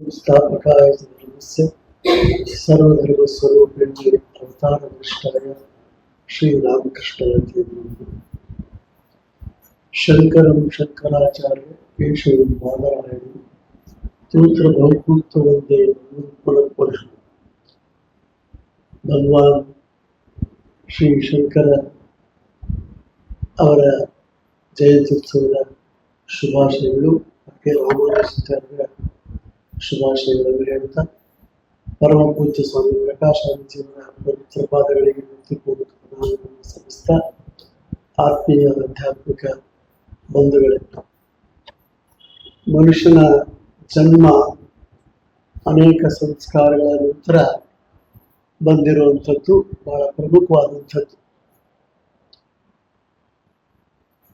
ಧರ್ಮಸ್ಯ ಸರ್ವಧರ್ಮ ಸ್ವರೂಪಿಣಿ ಅವತಾರ ನಿಷ್ಠಾಯ ಶ್ರೀ ರಾಮಕೃಷ್ಣ ಶಂಕರಂ ಶಂಕರಾಚಾರ್ಯ ಕೇಶವಂ ಬಾದರಾಯಣ ತೂತ್ರ ಬಹುಕೂತ ಒಂದೇ ಪುನಃ ಭಗವಾನ್ ಶ್ರೀ ಶಂಕರ ಅವರ ಜಯಂತ್ಯುತ್ಸವದ ಶುಭಾಶಯಗಳು. ಮತ್ತು ರಾಮಾನುಜಾಚಾರ್ಯರ ಶುಭಾಶಯಗಳನ್ನು ಹೇಳ್ತಾ ಪರಮ ಪೂಜ್ಯ ಸ್ವಾಮಿ ಪ್ರಕಾಶ ಪವಿತ್ರ ಪಾದಗಳಿಗೆ ಪ್ರಣಾಮವನ್ನು ಸಲ್ಲಿಸ್ತಾ ಆತ್ಮೀಯ ಆಧ್ಯಾತ್ಮಿಕ ಬಂಧುಗಳೇ. ಮನುಷ್ಯನ ಜನ್ಮ ಅನೇಕ ಸಂಸ್ಕಾರಗಳ ನಂತರ ಬಂದಿರುವಂಥದ್ದು, ಬಹಳ ಪ್ರಮುಖವಾದಂಥದ್ದು.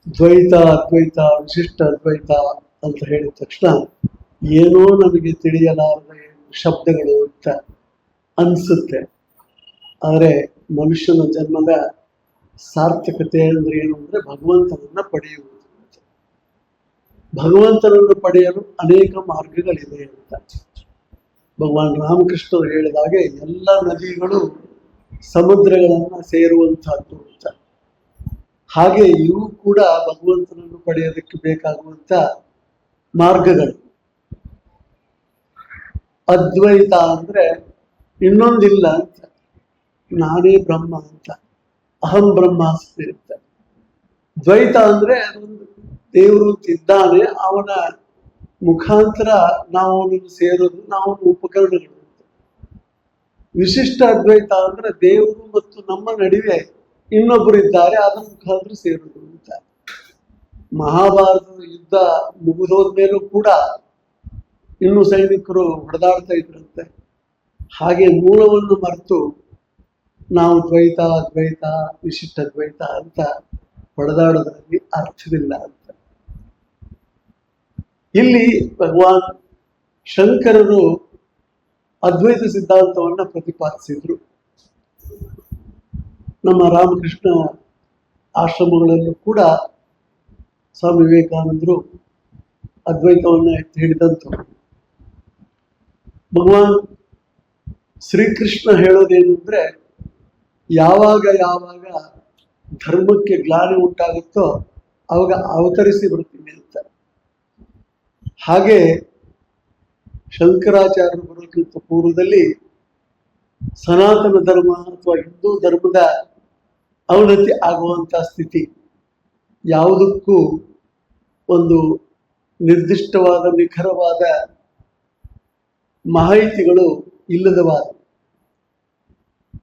ದ್ವೈತ, ಅದ್ವೈತ, ವಿಶಿಷ್ಟ ಅದ್ವೈತ ಅಂತ ಹೇಳಿದ ತಕ್ಷಣ ಏನೋ ನಮಗೆ ತಿಳಿಯಲಾರದೆ ಶಬ್ದಗಳು ಅಂತ ಅನಿಸುತ್ತೆ. ಆದರೆ ಮನುಷ್ಯನ ಜನ್ಮದ ಸಾರ್ಥಕತೆ ಅಂದ್ರೆ ಏನು ಅಂದ್ರೆ ಭಗವಂತನನ್ನ ಪಡೆಯುವುದು. ಭಗವಂತನನ್ನು ಪಡೆಯಲು ಅನೇಕ ಮಾರ್ಗಗಳಿವೆ ಅಂತ. ಭಗವಾನ್ ರಾಮಕೃಷ್ಣರು ಹೇಳಿದ ಹಾಗೆ ಎಲ್ಲ ನದಿಗಳು ಸಮುದ್ರಗಳನ್ನು ಸೇರುವಂತಹದ್ದು ಅಂತ. ಹಾಗೆ ಇವು ಕೂಡ ಭಗವಂತನನ್ನು ಪಡೆಯೋದಕ್ಕೆ ಬೇಕಾಗುವಂತ ಮಾರ್ಗಗಳು. ಅದ್ವೈತ ಅಂದ್ರೆ ಇನ್ನೊಂದಿಲ್ಲ. ಅಂತ ನಾನೇ ಬ್ರಹ್ಮ ಅಂತ. ಅಹಂ ಬ್ರಹ್ಮಾಸ್ಮಿ ಅಂತ ದ್ವೈತ ಅಂದ್ರೆ ಅದೊಂದು ದೇವರು ಇದ್ದಾನೆ, ಅವನ ಮುಖಾಂತರ ನಾವು ಅವನನ್ನು ಸೇರೋದು, ನಾವು ಉಪಕರಣಗಳು. ವಿಶಿಷ್ಟ ಅದ್ವೈತ ಅಂದ್ರೆ ದೇವರು ಮತ್ತು ನಮ್ಮ ನಡುವೆ ಇನ್ನೊಬ್ಬರು ಇದ್ದಾರೆ, ಅದರ ಮುಖಾಂತರ ಸೇರೋದು ಅಂತ. ಮಹಾಭಾರತದ ಯುದ್ಧ ಮುಗಿದೋದ್ಮೇಲೂ ಕೂಡ ಇನ್ನು ಸೈನಿಕರು ಹೊಡೆದಾಡ್ತಾ ಇದ್ರಂತೆ. ಹಾಗೆ ಮೂಲವನ್ನು ಮರೆತು ನಾವು ದ್ವೈತ ಅದ್ವೈತ ವಿಶಿಷ್ಟ ದ್ವೈತ ಅಂತ ಹೊಡೆದಾಡೋದ್ರಲ್ಲಿ ಅರ್ಥವಿಲ್ಲ ಅಂತ. ಇಲ್ಲಿ ಭಗವಾನ್ ಶಂಕರರು ಅದ್ವೈತ ಸಿದ್ಧಾಂತವನ್ನ ಪ್ರತಿಪಾದಿಸಿದ್ರು. ನಮ್ಮ ರಾಮಕೃಷ್ಣ ಆಶ್ರಮಗಳಲ್ಲೂ ಕೂಡ ಸ್ವಾಮಿ ವಿವೇಕಾನಂದರು ಅದ್ವೈತವನ್ನ ಎತ್ತಿ ಹಿಡಿದಂಥವ್ರು. ಭಗವಾನ್ ಶ್ರೀಕೃಷ್ಣ ಹೇಳೋದೇನು ಅಂದ್ರೆ, ಯಾವಾಗ ಯಾವಾಗ ಧರ್ಮಕ್ಕೆ ಗ್ಲಾನಿ ಉಂಟಾಗುತ್ತೋ ಅವಾಗ ಅವತರಿಸಿ ಬರ್ತೀನಿ ಅಂತ. ಹಾಗೆ ಶಂಕರಾಚಾರ್ಯರು ಬರೋಕ್ಕಿಂತ ಪೂರ್ವದಲ್ಲಿ ಸನಾತನ ಧರ್ಮ ಅಥವಾ ಹಿಂದೂ ಧರ್ಮದ ಅವನತಿ ಆಗುವಂತ ಸ್ಥಿತಿ ಯಾವುದಕ್ಕೂ ಒಂದು ನಿರ್ದಿಷ್ಟವಾದ ನಿಖರವಾದ ಮಾಹಿತಿಗಳು ಇಲ್ಲದವಾದ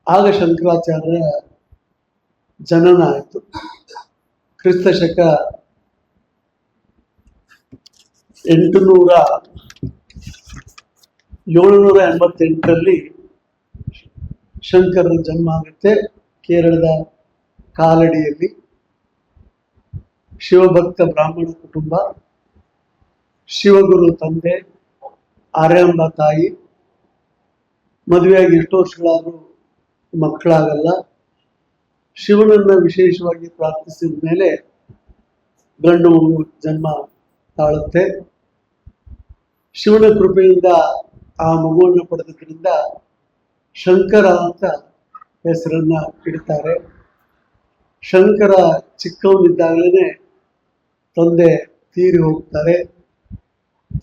ಆಗ ಶಂಕರಾಚಾರ್ಯ ಜನನ ಆಯಿತು ಕ್ರಿಸ್ತ ಶಕ ಎಂಟುನೂರ ಏಳುನೂರ ಎಂಬತ್ತೆಂಟರಲ್ಲಿ ಶಂಕರನ ಜನ್ಮ ಆಗುತ್ತೆ ಕೇರಳದ ಕಾಲಡಿಯಲ್ಲಿ. ಶಿವಭಕ್ತ ಬ್ರಾಹ್ಮಣ ಕುಟುಂಬ, ಶಿವಗುರು ತಂದೆ ಆರ್ಯಾಂಬ ತಾಯಿ, ಮದುವೆಯಾಗಿ ಎಷ್ಟು ವರ್ಷಗಳಾದರೂ ಮಕ್ಕಳಾಗಲ್ಲ. ಶಿವನನ್ನ ವಿಶೇಷವಾಗಿ ಪ್ರಾರ್ಥಿಸಿದ ಮೇಲೆ ಗಂಡು ಮಗು ಜನ್ಮ ತಾಳುತ್ತೆ. ಶಿವನ ಕೃಪೆಯಿಂದ ಆ ಮಗುವನ್ನು ಪಡೆದದ್ರಿಂದ ಶಂಕರ ಅಂತ ಹೆಸರನ್ನ ಇಡ್ತಾರೆ. ಶಂಕರ ಚಿಕ್ಕವನಿದ್ದಾಗಲೇ ತಂದೆ ತೀರಿ ಹೋಗ್ತಾರೆ.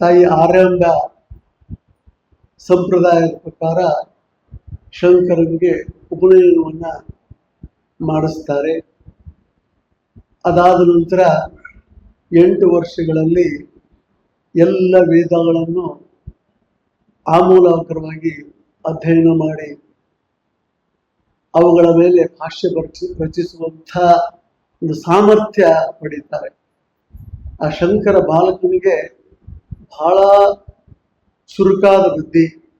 ತಾಯಿ ಆರ್ಯಾಂಬ ಸಂಪ್ರದಾಯದ ಪ್ರಕಾರ ಶಂಕರನಿಗೆ ಉಪನಯನವನ್ನು ಮಾಡಿಸ್ತಾರೆ. ಅದಾದ ನಂತರ ಎಂಟು ವರ್ಷಗಳಲ್ಲಿ ಎಲ್ಲ ವೇದಗಳನ್ನು ಆಮೂಲಾಗ್ರವಾಗಿ ಅಧ್ಯಯನ ಮಾಡಿ ಅವುಗಳ ಮೇಲೆ ಭಾಷ್ಯ ರಚಿ, ರಚಿಸುವಂಥ ಒಂದು ಸಾಮರ್ಥ್ಯ ಪಡೀತಾರೆ. ಆ ಶಂಕರ ಬಾಲಕನಿಗೆ ಬಹಳ ಚುರುಕಾದ ಬುದ್ಧಿ,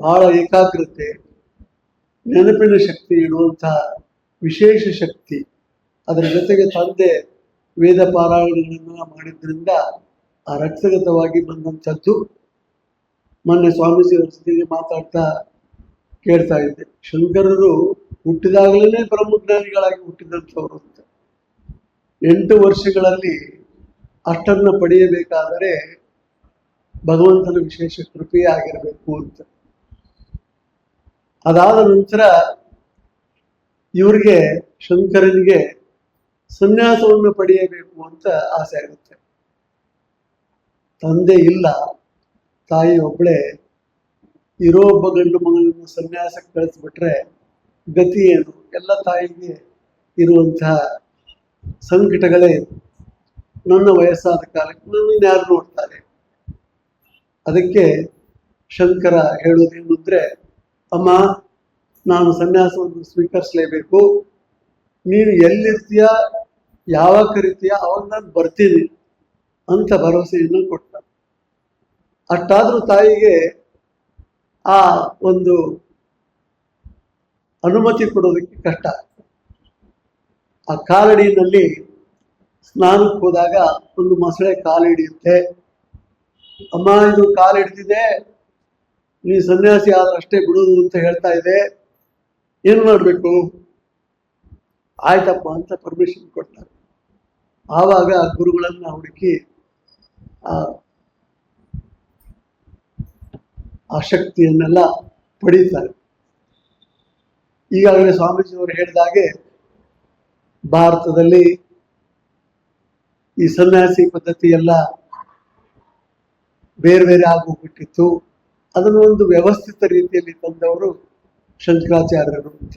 ಬಹಳ ಏಕಾಗ್ರತೆ, ನೆನಪಿನ ಶಕ್ತಿ ಇಡುವಂತಹ ವಿಶೇಷ ಶಕ್ತಿ, ಅದರ ಜೊತೆಗೆ ತಂದೆ ವೇದ ಪಾರಾಯಣಗಳನ್ನ ಮಾಡಿದ್ರಿಂದ ಆ ರಕ್ತಗತವಾಗಿ ಬಂದಂಥದ್ದು ಮೊನ್ನೆ ಸ್ವಾಮೀಜಿ ಅವರ ಜೊತೆಗೆ ಮಾತಾಡ್ತಾ ಕೇಳ್ತಾ ಇದ್ದೆ. ಶಂಕರರು ಹುಟ್ಟಿದಾಗಲೇ ಬ್ರಹ್ಮಜ್ಞಾನಿಗಳಾಗಿ ಹುಟ್ಟಿದಂಥವ್ರು ಅಂತ. ಎಂಟು ವರ್ಷಗಳಲ್ಲಿ ಅಷ್ಟನ್ನ ಪಡೆಯಬೇಕಾದರೆ ಭಗವಂತನ ವಿಶೇಷ ಕೃಪೆ ಆಗಿರಬೇಕು ಅಂತ. ಅದಾದ ನಂತರ ಇವರಿಗೆ ಶಂಕರನಿಗೆ ಸನ್ಯಾಸವನ್ನು ಪಡೆಯಬೇಕು ಅಂತ ಆಸೆ ಆಗುತ್ತೆ ತಂದೆ ಇಲ್ಲ, ತಾಯಿ ಒಬ್ಬಳೆ ಇರೋ ಒಬ್ಬ ಗಂಡು ಮಗನನ್ನು ಸನ್ಯಾಸಕ್ಕೆ ಕಳಿಸ್ಬಿಟ್ರೆ ಗತಿ ಏನು? ಎಲ್ಲ ತಾಯಿಗೆ ಇರುವಂತಹ ಸಂಕಟಗಳೇ. ನನ್ನ ವಯಸ್ಸಾದ ಕಾಲಕ್ಕೆ ನನ್ನ ಯಾರು ನೋಡ್ತಾರೆ? ಅದಕ್ಕೆ ಶಂಕರ ಹೇಳೋದೇನು ಅಂದ್ರೆ, ಅಮ್ಮ, ನಾನು ಸನ್ಯಾಸವನ್ನು ಸ್ವೀಕರಿಸಲೇಬೇಕು. ನೀನು ಎಲ್ಲಿರ್ತೀಯ? ಯಾವಾಗ ಕರಿತೀಯ? ಅವಾಗ ನಾನು ಬರ್ತೀನಿ ಅಂತ ಭರವಸೆಯನ್ನು ಕೊಟ್ಟ. ಅಷ್ಟಾದ್ರೂ ತಾಯಿಗೆ ಆ ಒಂದು ಅನುಮತಿ ಕೊಡೋದಕ್ಕೆ ಕಷ್ಟ. ಆ ಕಾಲಡಿನಲ್ಲಿ ಸ್ನಾನಕ್ಕೆ ಹೋದಾಗ ಒಂದು ಮೊಸಳೆ ಕಾಲು ಹಿಡಿಯುತ್ತೆ ಅಮ್ಮ, ಇದು ಕಾಲು ಹಿಡ್ದಿದೆ ನೀ ಸನ್ಯಾಸಿ ಆದ್ರೆ ಅಷ್ಟೇ ಬಿಡುದು ಅಂತ ಹೇಳ್ತಾ ಇದೆ. ಏನ್ ಮಾಡಬೇಕು? ಆಯ್ತಪ್ಪ ಅಂತ ಪರ್ಮಿಷನ್ ಕೊಡ್ತಾರೆ ಆವಾಗ ಗುರುಗಳನ್ನ ಹುಡುಕಿ ಆ ಶಕ್ತಿಯನ್ನೆಲ್ಲ ಪಡೀತಾರೆ. ಈಗಾಗಲೇ ಸ್ವಾಮೀಜಿಯವರು ಹೇಳಿದಾಗೆ ಭಾರತದಲ್ಲಿ ಈ ಸನ್ಯಾಸಿ ಪದ್ಧತಿ ಎಲ್ಲ ಬೇರೆ ಬೇರೆ ಆಗೋಗ್ಬಿಟ್ಟಿತ್ತು. ಅದನ್ನು ಒಂದು ವ್ಯವಸ್ಥಿತ ರೀತಿಯಲ್ಲಿ ತಂದವರು ಶಂಕರಾಚಾರ್ಯರು ಅಂತ.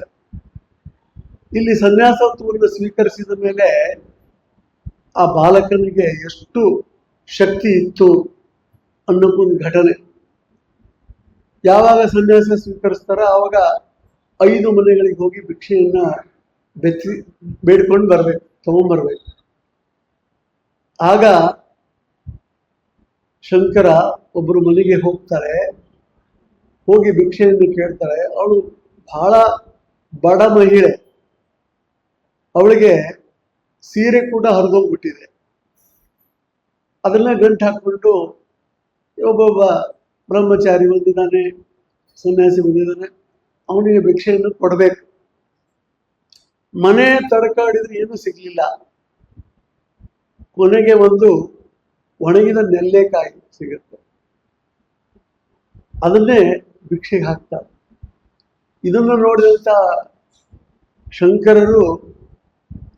ಇಲ್ಲಿ ಸನ್ಯಾಸತ್ವವನ್ನು ಸ್ವೀಕರಿಸಿದ ಮೇಲೆ ಆ ಬಾಲಕನಿಗೆ ಎಷ್ಟು ಶಕ್ತಿ ಇತ್ತು ಅನ್ನೋಕ್ಕೊಂದು ಘಟನೆ. ಯಾವಾಗ ಸನ್ಯಾಸ ಸ್ವೀಕರಿಸ್ತಾರೋ ಆವಾಗ ಐದು ಮನೆಗಳಿಗೆ ಹೋಗಿ ಭಿಕ್ಷೆಯನ್ನ ಬೆಚ್ಚಿ ಬೇಡ್ಕೊಂಡು ಬರ್ಬೇಕು, ತಗೊಂಡ್ಬರ್ಬೇಕು. ಆಗ ಶಂಕರ ಒಬ್ಬರು ಮನೆಗೆ ಹೋಗ್ತಾರೆ, ಹೋಗಿ ಭಿಕ್ಷೆಯನ್ನು ಕೇಳ್ತಾರೆ. ಅವಳು ಬಹಳ ಬಡ ಮಹಿಳೆ. ಅವಳಿಗೆ ಸೀರೆ ಕೂಡ ಹರಿದೋಗ್ಬಿಟ್ಟಿದೆ. ಅದನ್ನ ಗಂಟು ಹಾಕ್ಬಿಟ್ಟು ಒಬ್ಬೊಬ್ಬ ಬ್ರಹ್ಮಚಾರಿ ಬಂದಿದ್ದಾನೆ, ಸನ್ಯಾಸಿ ಬಂದಿದ್ದಾನೆ, ಅವನಿಗೆ ಭಿಕ್ಷೆಯನ್ನು ಕೊಡಬೇಕು. ಮನೆ ತಡಕಾಡಿದ್ರೆ ಏನೂ ಸಿಗ್ಲಿಲ್ಲ. ಕೊನೆಗೆ ಒಂದು ಒಣಗಿದ ನೆಲ್ಲೆಕಾಯಿ ಸಿಗುತ್ತೆ. ಅದನ್ನೇ ಭಿಕ್ಷೆಗೆ ಹಾಕ್ತಾರೆ. ಇದನ್ನು ನೋಡಿದಂತ ಶಂಕರರು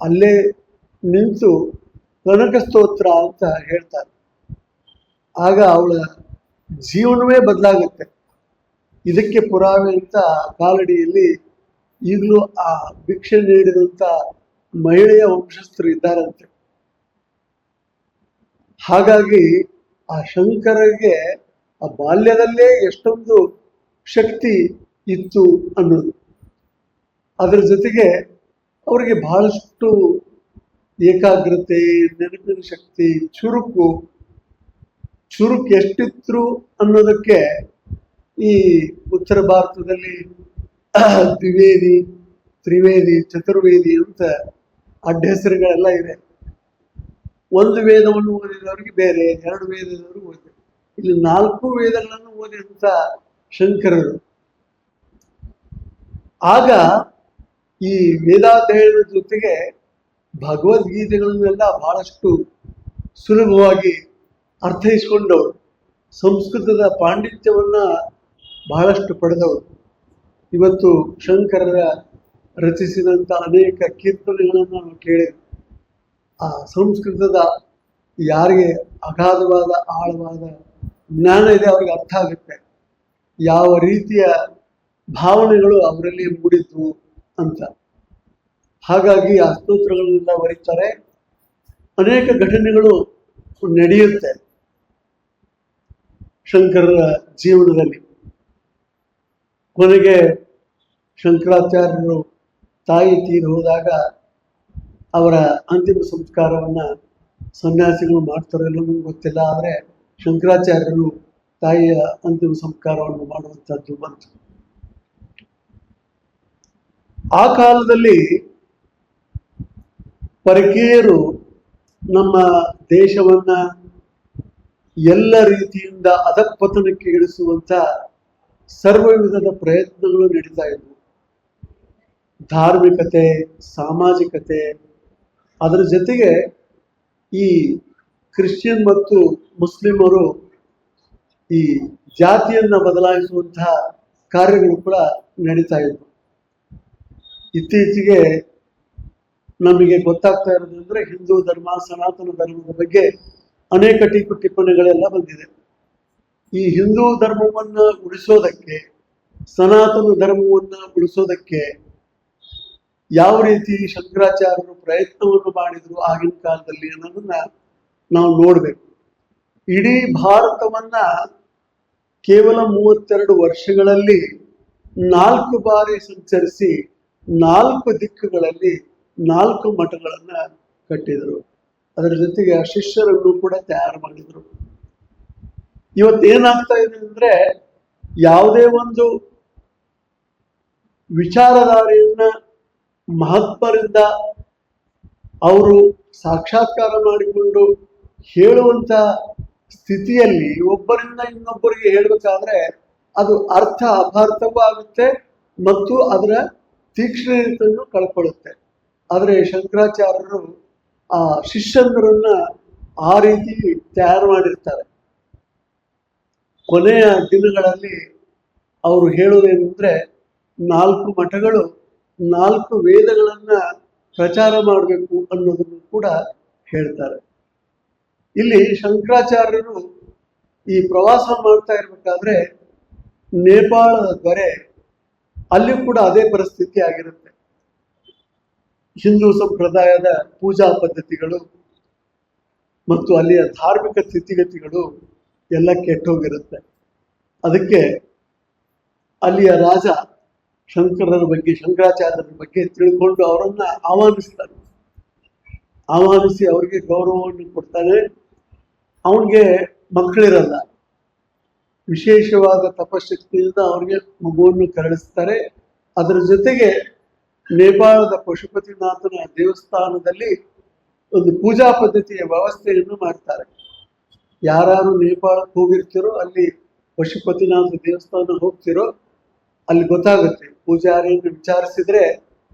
ಅಲ್ಲೇ ನಿಂತು ಕನಕ ಸ್ತೋತ್ರ ಅಂತ ಹೇಳ್ತಾರೆ. ಆಗ ಅವಳ ಜೀವನವೇ ಬದಲಾಗುತ್ತೆ. ಇದಕ್ಕೆ ಪುರಾವೆ ಅಂತ ಕಾಲಡಿಯಲ್ಲಿ ಈಗಲೂ ಆ ಭಿಕ್ಷೆ ನೀಡಿದಂಥ ಮಹಿಳೆಯ ವಂಶಸ್ಥರು ಇದ್ದಾರಂತೆ. ಹಾಗಾಗಿ ಆ ಶಂಕರಗೆ ಆ ಬಾಲ್ಯದಲ್ಲೇ ಎಷ್ಟೊಂದು ಶಕ್ತಿ ಇತ್ತು ಅನ್ನೋದು. ಅದರ ಜೊತೆಗೆ ಅವರಿಗೆ ಬಹಳಷ್ಟು ಏಕಾಗ್ರತೆ, ನೆನಪಿನ ಶಕ್ತಿ, ಚುರುಕು ಚುರುಕು ಎಷ್ಟಿತ್ತು ಅನ್ನೋದಕ್ಕೆ ಈ ಉತ್ತರ ಭಾರತದಲ್ಲಿ ದ್ವಿವೇದಿ, ತ್ರಿವೇದಿ, ಚತುರ್ವೇದಿ ಅಂತ ಅಡ್ಡ ಹೆಸರುಗಳೆಲ್ಲ ಇದೆ. ಒಂದು ವೇದವನ್ನು ಓದಿದವರಿಗೆ ಬೇರೆ, ಎರಡು ವೇದದವರು ಓದಿದೆ ಇಲ್ಲಿ ನಾಲ್ಕು ವೇದಗಳನ್ನು ಓದಿದಂತ ಶಂಕರರು. ಆಗ ಈ ವೇದಾಧ್ಯಯನದ ಜೊತೆಗೆ ಭಗವದ್ಗೀತೆಗಳನ್ನೆಲ್ಲ ಬಹಳಷ್ಟು ಸುಲಭವಾಗಿ ಅರ್ಥೈಸಿಕೊಂಡವರು. ಸಂಸ್ಕೃತದ ಪಾಂಡಿತ್ಯವನ್ನ ಬಹಳಷ್ಟು ಪಡೆದವರು. ಇವತ್ತು ಶಂಕರರ ರಚಿಸಿದಂಥ ಅನೇಕ ಕೀರ್ತನೆಗಳನ್ನು ನಾವು ಕೇಳಿದ್ವಿ. ಆ ಸಂಸ್ಕೃತದ ಯಾರಿಗೆ ಅಗಾಧವಾದ, ಆಳವಾದ ಜ್ಞಾನ ಇದೆ ಅವ್ರಿಗೆ ಅರ್ಥ ಆಗುತ್ತೆ. ಯಾವ ರೀತಿಯ ಭಾವನೆಗಳು ಅವರಲ್ಲಿ ಮೂಡಿದ್ವು ಅಂತ. ಹಾಗಾಗಿ ಆ ಸ್ತೋತ್ರಗಳನ್ನೆಲ್ಲ ಬರೀತಾರೆ ಅನೇಕ ಘಟನೆಗಳು ನಡೆಯುತ್ತೆ. ಶಂಕರರ ಜೀವನದಲ್ಲಿ. ಕೊನೆಗೆ ಶಂಕರಾಚಾರ್ಯರು ತಾಯಿ ತೀರಿ ಹೋದಾಗ ಅವರ ಅಂತಿಮ ಸಂಸ್ಕಾರವನ್ನ ಸನ್ಯಾಸಿಗಳು ಮಾಡ್ತಾರೋ ಇಲ್ಲ ಗೊತ್ತಿಲ್ಲ, ಆದರೆ ಶಂಕರಾಚಾರ್ಯರು ತಾಯಿಯ ಅಂತಿಮ ಸಂಸ್ಕಾರವನ್ನು ಮಾಡುವಂಥದ್ದು ಬಂತು. ಆ ಕಾಲದಲ್ಲಿ ಪರಕೀಯರು ನಮ್ಮ ದೇಶವನ್ನ ಎಲ್ಲ ರೀತಿಯಿಂದ ಅಧಪತನಕ್ಕೆ ಇಳಿಸುವಂತ ಸರ್ವ ವಿಧದ ಪ್ರಯತ್ನಗಳು ನಡೀತಾ ಇದ್ವು. ಧಾರ್ಮಿಕತೆ, ಸಾಮಾಜಿಕತೆ ಅದರ ಜೊತೆಗೆ ಈ ಕ್ರಿಶ್ಚಿಯನ್ ಮತ್ತು ಮುಸ್ಲಿಮರು ಈ ಜಾತಿಯನ್ನ ಬದಲಾಯಿಸುವಂತಹ ಕಾರ್ಯಗಳು ಕೂಡ ನಡೀತಾ ಇದ್ವು. ಇತ್ತೀಚೆಗೆ ನಮಗೆ ಗೊತ್ತಾಗ್ತಾ ಇರೋದು ಅಂದ್ರೆ ಹಿಂದೂ ಧರ್ಮ, ಸನಾತನ ಧರ್ಮದ ಬಗ್ಗೆ ಅನೇಕ ಟೀಕು ಟಿಪ್ಪಣಿಗಳೆಲ್ಲ ಬಂದಿದೆ. ಈ ಹಿಂದೂ ಧರ್ಮವನ್ನ ಉಳಿಸೋದಕ್ಕೆ, ಸನಾತನ ಧರ್ಮವನ್ನ ಉಳಿಸೋದಕ್ಕೆ ಯಾವ ರೀತಿ ಶಂಕರಾಚಾರ್ಯರು ಪ್ರಯತ್ನವನ್ನು ಮಾಡಿದ್ರು ಆಗಿನ ಕಾಲದಲ್ಲಿ ಅನ್ನೋದನ್ನ ನಾವು ನೋಡ್ಬೇಕು. ಇಡೀ ಭಾರತವನ್ನ ಕೇವಲ ಮೂವತ್ತೆರಡು ವರ್ಷಗಳಲ್ಲಿ ನಾಲ್ಕು ಬಾರಿ ಸಂಚರಿಸಿ ನಾಲ್ಕು ದಿಕ್ಕುಗಳಲ್ಲಿ ನಾಲ್ಕು ಮಠಗಳನ್ನ ಕಟ್ಟಿದರು. ಅದರ ಜೊತೆಗೆ ಶಿಷ್ಯರನ್ನು ಕೂಡ ತಯಾರು ಮಾಡಿದರು. ಇವತ್ತೇನಾಗ್ತಾ ಇದೆ ಅಂದ್ರೆ ಯಾವುದೇ ಒಂದು ವಿಚಾರಧಾರೆಯನ್ನ ಮಹಾತ್ಮರಿಂದ ಅವರು ಸಾಕ್ಷಾತ್ಕಾರ ಮಾಡಿಕೊಂಡು ಹೇಳುವಂತ ಸ್ಥಿತಿಯಲ್ಲಿ ಒಬ್ಬರಿಂದ ಇನ್ನೊಬ್ಬರಿಗೆ ಹೇಳಬೇಕಾದ್ರೆ ಅದು ಅರ್ಥ ಅಪಾರ್ಥವೂ ಆಗುತ್ತೆ ಮತ್ತು ಅದರ ತೀಕ್ಷ್ಣತೆಯನ್ನು ಕಳ್ಕೊಳ್ಳುತ್ತೆ. ಆದರೆ ಶಂಕರಾಚಾರ್ಯರು ಆ ಶಿಷ್ಯಂದರನ್ನ ಆ ರೀತಿ ತಯಾರು ಮಾಡಿರ್ತಾರೆ. ಕೊನೆಯ ದಿನಗಳಲ್ಲಿ ಅವರು ಹೇಳೋದೇನೆಂದ್ರೆ ನಾಲ್ಕು ಮಠಗಳು ನಾಲ್ಕು ವೇದಗಳನ್ನ ಪ್ರಚಾರ ಮಾಡಬೇಕು ಅನ್ನೋದನ್ನು ಕೂಡ ಹೇಳ್ತಾರೆ. ಇಲ್ಲಿ ಶಂಕರಾಚಾರ್ಯರು ಈ ಪ್ರವಾಸ ಮಾಡ್ತಾ ಇರ್ಬೇಕಾದ್ರೆ ನೇಪಾಳದ ದೊರೆ ಅಲ್ಲಿ ಕೂಡ ಅದೇ ಪರಿಸ್ಥಿತಿ ಆಗಿರುತ್ತೆ. ಹಿಂದೂ ಸಂಪ್ರದಾಯದ ಪೂಜಾ ಪದ್ಧತಿಗಳು ಮತ್ತು ಅಲ್ಲಿಯ ಧಾರ್ಮಿಕ ಸ್ಥಿತಿಗತಿಗಳು ಎಲ್ಲ ಕೆಟ್ಟೋಗಿರುತ್ತೆ. ಅದಕ್ಕೆ ಅಲ್ಲಿಯ ರಾಜ ಶಂಕರರ ಬಗ್ಗೆ, ಶಂಕರಾಚಾರ್ಯರ ಬಗ್ಗೆ ತಿಳ್ಕೊಂಡು ಅವರನ್ನ ಆಹ್ವಾನಿಸ್ತಾನೆ ಆಹ್ವಾನಿಸಿ ಅವರಿಗೆ ಗೌರವವನ್ನು ಕೊಡ್ತಾನೆ. ಅವನಿಗೆ ಮಕ್ಕಳಿರಲ್ಲ. ವಿಶೇಷವಾದ ತಪಶಕ್ತಿಯಿಂದ ಅವರಿಗೆ ಮಗುವನ್ನು ಕರಳಿಸ್ತಾರೆ. ಅದರ ಜೊತೆಗೆ ನೇಪಾಳದ ಪಶುಪತಿನಾಥನ ದೇವಸ್ಥಾನದಲ್ಲಿ ಒಂದು ಪೂಜಾ ಪದ್ಧತಿಯ ವ್ಯವಸ್ಥೆಯನ್ನು ಮಾಡ್ತಾರೆ. ಯಾರು ನೇಪಾಳಕ್ಕೆ ಹೋಗಿರ್ತಿರೋ, ಅಲ್ಲಿ ಪಶುಪತಿನಾಥ ದೇವಸ್ಥಾನ ಹೋಗ್ತಿರೋ ಅಲ್ಲಿ ಗೊತ್ತಾಗುತ್ತೆ. ಪೂಜಾರಿಯನ್ನು ವಿಚಾರಿಸಿದ್ರೆ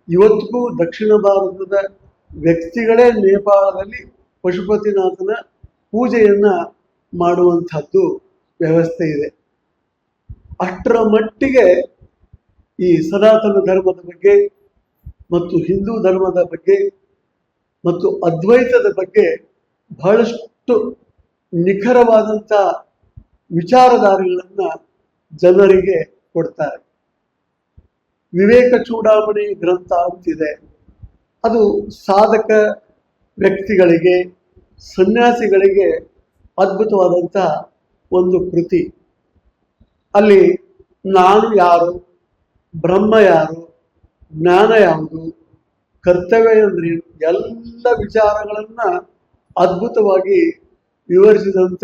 ಇವತ್ತಿಗೂ ದಕ್ಷಿಣ ಭಾರತದ ವ್ಯಕ್ತಿಗಳೇ ನೇಪಾಳದಲ್ಲಿ ಪಶುಪತಿನಾಥನ ಪೂಜೆಯನ್ನ ಮಾಡುವಂಥದ್ದು ವ್ಯವಸ್ಥೆ ಇದೆ. ಅಷ್ಟರ ಮಟ್ಟಿಗೆ ಈ ಸನಾತನ ಧರ್ಮದ ಬಗ್ಗೆ ಮತ್ತು ಹಿಂದೂ ಧರ್ಮದ ಬಗ್ಗೆ ಮತ್ತು ಅದ್ವೈತದ ಬಗ್ಗೆ ಬಹಳಷ್ಟು ನಿಖರವಾದಂಥ ವಿಚಾರಧಾರೆಗಳನ್ನು ಜನರಿಗೆ ಕೊಡ್ತಾರೆ. ವಿವೇಕ ಚೂಡಾಮಣಿ ಗ್ರಂಥ ಅಂತಿದೆ ಅದು ಸಾಧಕ ವ್ಯಕ್ತಿಗಳಿಗೆ, ಸನ್ಯಾಸಿಗಳಿಗೆ ಅದ್ಭುತವಾದಂಥ ಒಂದು ಕೃತಿ ಅಲ್ಲಿ ನಾನು ಯಾರು, ಬ್ರಹ್ಮ ಯಾರು, ಜ್ಞಾನ ಯಾವುದು, ಕರ್ತವ್ಯ ಅಂದ್ರೆ? ಎಲ್ಲ ವಿಚಾರಗಳನ್ನ ಅದ್ಭುತವಾಗಿ ವಿವರಿಸಿದಂಥ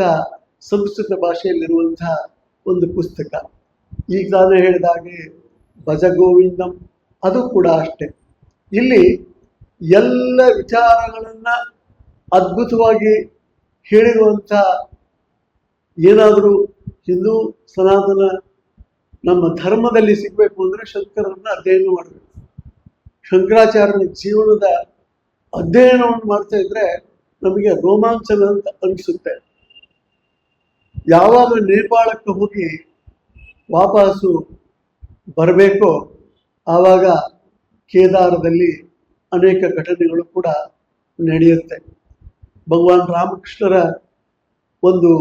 ಸಂಸ್ಕೃತ ಭಾಷೆಯಲ್ಲಿರುವಂತಹ ಒಂದು ಪುಸ್ತಕ ಈಗ ನಾನು ಹೇಳಿದ ಹಾಗೆ ಭಜಗೋವಿಂದಂ. ಅದು ಕೂಡ ಅಷ್ಟೆ. ಇಲ್ಲಿ ಎಲ್ಲ ವಿಚಾರಗಳನ್ನ ಅದ್ಭುತವಾಗಿ ಹೇಳಿರುವಂಥ ಏನಾದರೂ ಹಿಂದೂ ಸನಾತನ ನಮ್ಮ ಧರ್ಮದಲ್ಲಿ ಸಿಗಬೇಕು ಅಂದ್ರೆ ಶಂಕರನ್ನ ಅಧ್ಯಯನ ಮಾಡಬೇಕು. ಶಂಕರಾಚಾರ್ಯನ ಜೀವನದ ಅಧ್ಯಯನವನ್ನು ಮಾಡ್ತಾ ಇದ್ರೆ ನಮಗೆ ರೋಮಾಂಚನ ಅಂತ ಅನಿಸುತ್ತೆ. ಯಾವಾಗ ನೇಪಾಳಕ್ಕೆ ಹೋಗಿ ವಾಪಸ್ಸು ಬರಬೇಕೋ. ಆವಾಗ ಕೇದಾರದಲ್ಲಿ ಅನೇಕ ಘಟನೆಗಳು ಕೂಡ ನಡೆಯುತ್ತೆ. ಭಗವಾನ್ ರಾಮಕೃಷ್ಣರ ಒಂದು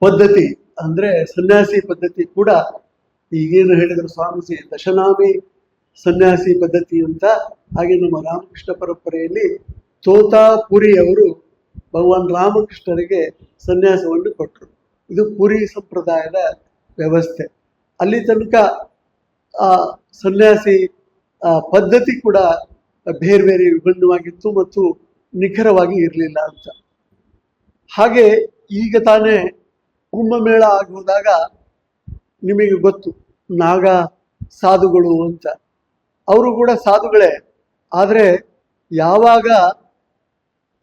ಪದ್ಧತಿ ಅಂದ್ರೆ ಸನ್ಯಾಸಿ ಪದ್ಧತಿ ಕೂಡ ಈಗೇನು ಹೇಳಿದ್ರು ಸ್ವಾಮೀಜಿ ದಶನಾಮಿ ಸನ್ಯಾಸಿ ಪದ್ಧತಿ ಅಂತ. ಹಾಗೆ ನಮ್ಮ ರಾಮಕೃಷ್ಣ ಪರಂಪರೆಯಲ್ಲಿ ತೋತಾಪುರಿ ಅವರು ಭಗವಾನ್ ರಾಮಕೃಷ್ಣರಿಗೆ ಸನ್ಯಾಸವನ್ನು ಕೊಟ್ಟರು ಇದು ಪುರಿ ಸಂಪ್ರದಾಯದ ವ್ಯವಸ್ಥೆ. ಅಲ್ಲಿ ತನಕ, ಆ, ಸನ್ಯಾಸಿ ಪದ್ಧತಿ ಕೂಡ ಬೇರೆ ಬೇರೆ ವಿಭಿನ್ನವಾಗಿತ್ತು ಮತ್ತು ನಿಖರವಾಗಿ ಇರಲಿಲ್ಲ ಅಂತ. ಹಾಗೆ ಈಗ ತಾನೇ ಕುಂಭಮೇಳ ಆಗೋದಾಗ ನಿಮಗೆ ಗೊತ್ತು, ನಾಗ ಸಾಧುಗಳು ಅಂತ. ಅವರು ಕೂಡ ಸಾಧುಗಳೇ. ಆದರೆ ಯಾವಾಗ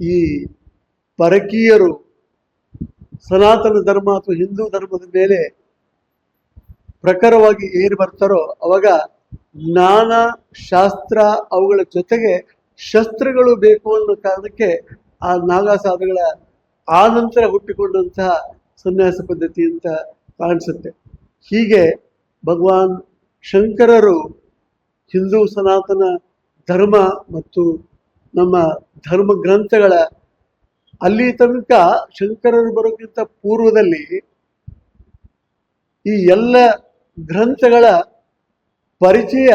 ಈ ಪರಕೀಯರು ಸನಾತನ ಧರ್ಮ ಅಥವಾ ಹಿಂದೂ ಧರ್ಮದ ಮೇಲೆ ಪ್ರಖರವಾಗಿ ಏರಿ ಬರ್ತಾರೋ ಅವಾಗ ಜ್ಞಾನ ಶಾಸ್ತ್ರ ಅವುಗಳ ಜೊತೆಗೆ ಶಸ್ತ್ರಗಳು ಬೇಕು ಅನ್ನೋ ಕಾರಣಕ್ಕೆ ಆ ನಾಗಾ ಸಾಧುಗಳ ಆ ನಂತರ ಹುಟ್ಟಿಕೊಂಡಂತಹ ಸನ್ಯಾಸ ಪದ್ಧತಿ ಅಂತ ಕಾಣಿಸುತ್ತೆ. ಹೀಗೆ ಭಗವಾನ್ ಶಂಕರರು ಹಿಂದೂ ಸನಾತನ ಧರ್ಮ ಮತ್ತು ನಮ್ಮ ಧರ್ಮ ಗ್ರಂಥಗಳ ಅಲ್ಲಿ ತನಕ ಶಂಕರರು ಬರೋಕ್ಕಿಂತ ಪೂರ್ವದಲ್ಲಿ ಈ ಎಲ್ಲ ಗ್ರಂಥಗಳ ಪರಿಚಯ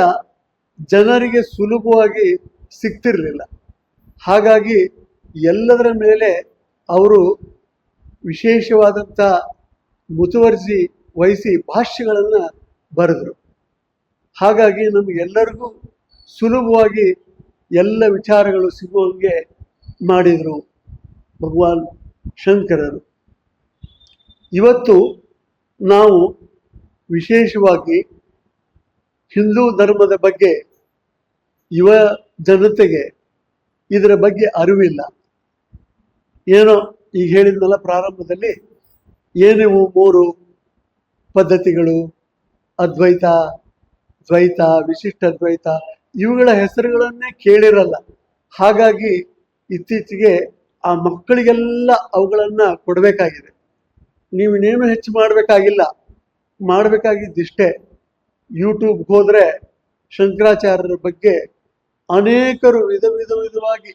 ಜನರಿಗೆ ಸುಲಭವಾಗಿ ಸಿಗ್ತಿರಲಿಲ್ಲ. ಹಾಗಾಗಿ ಎಲ್ಲದರ ಮೇಲೆ ಅವರು ವಿಶೇಷವಾದಂಥ ಮುತುವರ್ಜಿ ವಹಿಸಿ ಭಾಷ್ಯಗಳನ್ನು ಬರೆದರು. ಹಾಗಾಗಿ ನಮಗೆಲ್ಲರಿಗೂ ಸುಲಭವಾಗಿ ಎಲ್ಲ ವಿಚಾರಗಳು ಸಿಗುವಂಗೆ ಮಾಡಿದರು ಭಗವಾನ್ ಶಂಕರರು. ಇವತ್ತು ನಾವು ವಿಶೇಷವಾಗಿ ಹಿಂದೂ ಧರ್ಮದ ಬಗ್ಗೆ ಯುವ ಜನತೆಗೆ ಇದರ ಬಗ್ಗೆ ಅರಿವಿಲ್ಲ. ಏನೋ ಈಗ ಹೇಳಿದ್ನಲ್ಲ ಪ್ರಾರಂಭದಲ್ಲಿ ಏನಿವು ಮೂರು ಪದ್ಧತಿಗಳು, ಅದ್ವೈತ, ದ್ವೈತ, ವಿಶಿಷ್ಟ ದ್ವೈತ, ಇವುಗಳ ಹೆಸರುಗಳನ್ನೇ ಕೇಳಿರಲ್ಲ. ಹಾಗಾಗಿ ಇತ್ತೀಚೆಗೆ ಆ ಮಕ್ಕಳಿಗೆಲ್ಲ ಅವುಗಳನ್ನು ಕೊಡಬೇಕಾಗಿದೆ. ನೀವು ಇನ್ನೇನು ಹೆಚ್ಚು ಮಾಡಬೇಕಾಗಿಲ್ಲ. ಮಾಡಬೇಕಾಗಿದ್ದಿಷ್ಟೇ. ಯೂಟ್ಯೂಬ್ಗೆ ಹೋದರೆ ಶಂಕರಾಚಾರ್ಯರ ಬಗ್ಗೆ ಅನೇಕರು ವಿಧ ವಿಧ ವಿಧವಾಗಿ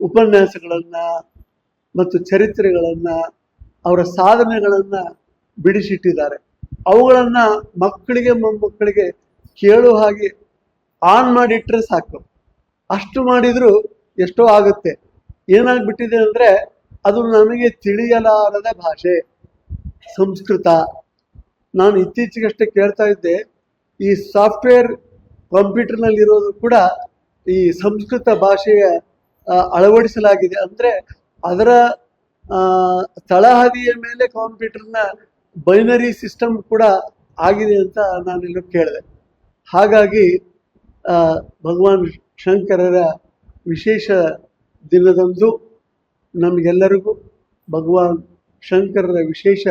ಉಪನ್ಯಾಸಗಳನ್ನು ಮತ್ತು ಚರಿತ್ರೆಗಳನ್ನು, ಅವರ ಸಾಧನೆಗಳನ್ನು ಬಿಡಿಸಿಟ್ಟಿದ್ದಾರೆ. ಅವುಗಳನ್ನು ಮಕ್ಕಳಿಗೆ ಮೊಮ್ಮಕ್ಕಳಿಗೆ ಕೇಳೋ ಹಾಗೆ ಆನ್ ಮಾಡಿಟ್ಟರೆ ಸಾಕು. ಅಷ್ಟು ಮಾಡಿದರೂ ಎಷ್ಟೋ ಆಗುತ್ತೆ. ಏನಾಗ್ಬಿಟ್ಟಿದೆ ಅಂದರೆ ಅದು ನಮಗೆ ತಿಳಿಯಲಾರದ ಭಾಷೆ. ಸಂಸ್ಕೃತ ನಾನು ಇತ್ತೀಚೆಗಷ್ಟೇ ಕೇಳ್ತಾ ಇದ್ದೆ, ಈ ಸಾಫ್ಟ್ವೇರ್ ಕಂಪ್ಯೂಟರ್ನಲ್ಲಿರೋದು ಕೂಡ ಈ ಸಂಸ್ಕೃತ ಭಾಷೆಯ ಅಳವಡಿಸಲಾಗಿದೆ. ಅಂದರೆ ಅದರ ತಳಹದಿಯ ಮೇಲೆ ಕಂಪ್ಯೂಟರ್ನ ಬೈನರಿ ಸಿಸ್ಟಮ್ ಕೂಡ ಆಗಿದೆ ಅಂತ ನಾನೆಲ್ಲ ಕೇಳಿದೆ. ಹಾಗಾಗಿ ಭಗವಾನ್ ಶಂಕರರ ವಿಶೇಷ ದಿನದಂದು ನಮಗೆಲ್ಲರಿಗೂ ಭಗವಾನ್ ಶಂಕರರ ವಿಶೇಷ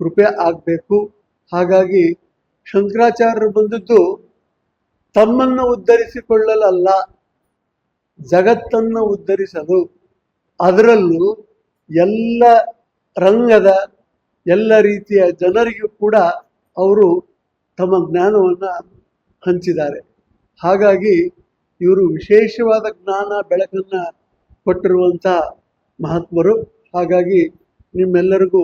ಕೃಪೆ ಆಗಬೇಕು. ಹಾಗಾಗಿ ಶಂಕರಾಚಾರ್ಯರು ಬಂದದ್ದು ತಮ್ಮನ್ನು ಉದ್ಧರಿಸಿಕೊಳ್ಳಲಲ್ಲ, ಜಗತ್ತನ್ನು ಉದ್ಧರಿಸಲು. ಅದರಲ್ಲೂ ಎಲ್ಲ ರಂಗದ ಎಲ್ಲ ರೀತಿಯ ಜನರಿಗೂ ಕೂಡ ಅವರು ತಮ್ಮ ಜ್ಞಾನವನ್ನು ಹಂಚಿದ್ದಾರೆ. ಹಾಗಾಗಿ ಇವರು ವಿಶೇಷವಾದ ಜ್ಞಾನ ಬೆಳಕನ್ನ ಕೊಟ್ಟಿರುವಂಥ ಮಹಾತ್ಮರು. ಹಾಗಾಗಿ ನಿಮ್ಮೆಲ್ಲರಿಗೂ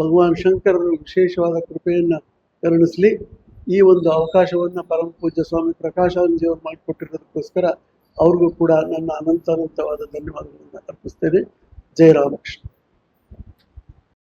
ಭಗವಾನ್ ಶಂಕರರು ವಿಶೇಷವಾದ ಕೃಪೆಯನ್ನು ಕರುಣಿಸಲಿ. ಈ ಒಂದು ಅವಕಾಶವನ್ನು ಪರಮ ಪೂಜ್ಯ ಸ್ವಾಮಿ ಪ್ರಕಾಶಾನಂದಿಯವರು ಮಾಡಿಕೊಟ್ಟಿರೋದಕ್ಕೋಸ್ಕರ ಅವ್ರಿಗೂ ಕೂಡ ನನ್ನ ಅನಂತ ಅನಂತವಾದ ಧನ್ಯವಾದಗಳನ್ನು ಅರ್ಪಿಸ್ತೇನೆ. ಜಯ ರಾಮಕೃಷ್ಣ.